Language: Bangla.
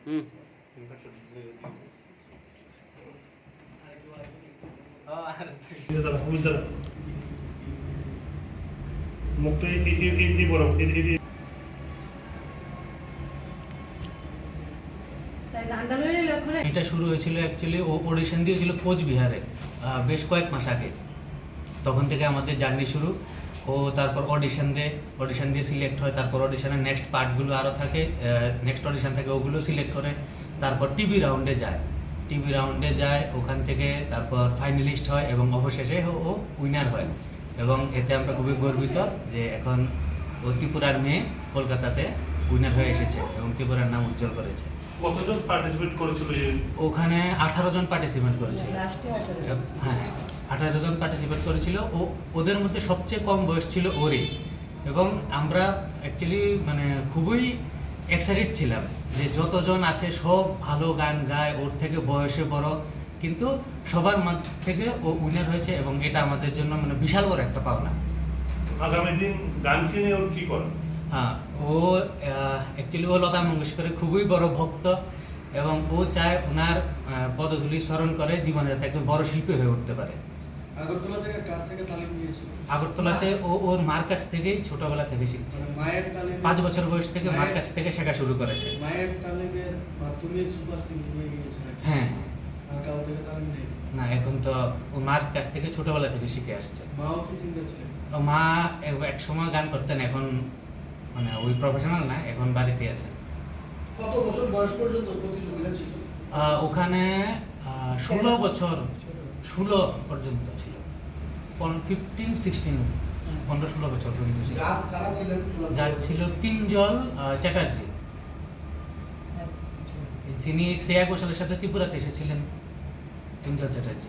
হুম দাঁড়া তুমি দাঁড়া মুখটা এই বড় এই এই এই- তাই গানটা লইলে লক্ষণে এটা শুরু হয়েছিল অ্যাকচুয়ালি ও অডিশন দিয়েছিল কোচবিহারে বেশ কয়েক মাস আগে। তখন থেকে আমাদের জার্নি শুরু। ও তারপর অডিশন দেয় অডিশন দিয়ে সিলেক্ট হয়, তারপর অডিশনের নেক্সট পার্টগুলো আরও থাকে নেক্সট অডিশন থাকে, ওগুলো সিলেক্ট করে, তারপর টিভি রাউন্ডে যায়। টিভি রাউন্ডে যায়, ওখান থেকে তারপর ফাইনালিস্ট হয় এবং অবশেষে ও- ও উইনার হয়। এবং এতে আমরা খুবই গর্বিত যে এখন ও ত্রিপুরার মেয়ে কলকাতাতে উইনার হয়ে এসেছে এবং ত্রিপুরার নাম উজ্জ্বল করেছে। কতজন পার্টিসিপেট করেছিল ওখানে আঠারো জন পার্টিসিপেট করেছিল। হ্যাঁ আঠারো জন পার্টিসিপেট করেছিল। ও ওদের মধ্যে সবচেয়ে কম বয়স ছিল ওরই। এবং আমরা অ্যাকচুয়ালি মানে খুবই এক্সাইটেড ছিলাম যে যতজন আছে সব ভালো গান গায় ওর থেকে বয়সে বড়। কিন্তু সবার মধ্যে থেকে ও উইনার হয়েছে এবং এটা আমাদের জন্য মানে বিশাল বড় একটা পাওনা। আগামী দিন গান কিনে ওর কি করে? হ্যাঁ ও অ্যাকচুয়ালি ও লতা মঙ্গেশকরের খুবই বড় ভক্ত এবং ও চায় ওনার পদধূলি স্মরণ করে জীবনে যাতে একজন বড় শিল্পী হয়ে উঠতে পারে। আগরতলা থেকে কার থেকে তালিম নিয়েছিল? আগরতলাতে ও ওর মার কাছ থেকেই ছোটবেলা থেকে শিখছে। মানে মায়ের তালিমে পাঁচ বছর বয়স থেকে মার কাছ থেকে শেখা শুরু করেছে। মায়ের তালিমের মাধ্যমে সুপার সিঙ্গিং হয়ে গিয়েছিল হ্যাঁ। কাউ থেকে তালিম নেই? না এখন তো ও মার কাছ থেকে ছোটবেলা থেকে শিখে আসছে। মাও কি সিঙ্গার ছিলেন? ও মা এক সময় গান করতেন এখন মানে ওই প্রফেশনাল না এখন বাড়িতে আছে। কত বছর বয়স পর্যন্ত প্রতিযোগিতা ছিল? আহ, ওখানে ষোলো বছর ষোলো পর্যন্ত ছিল। ফিফটিন সিক্সটিন পনেরো ষোলো বছর পর্যন্ত ছিল। জাজ ছিল আহ, চ্যাটার্জি। যিনি শ্রেয়া ঘোষালের সাথে ত্রিপুরাতে এসেছিলেন পিঞ্জল চ্যাটার্জি।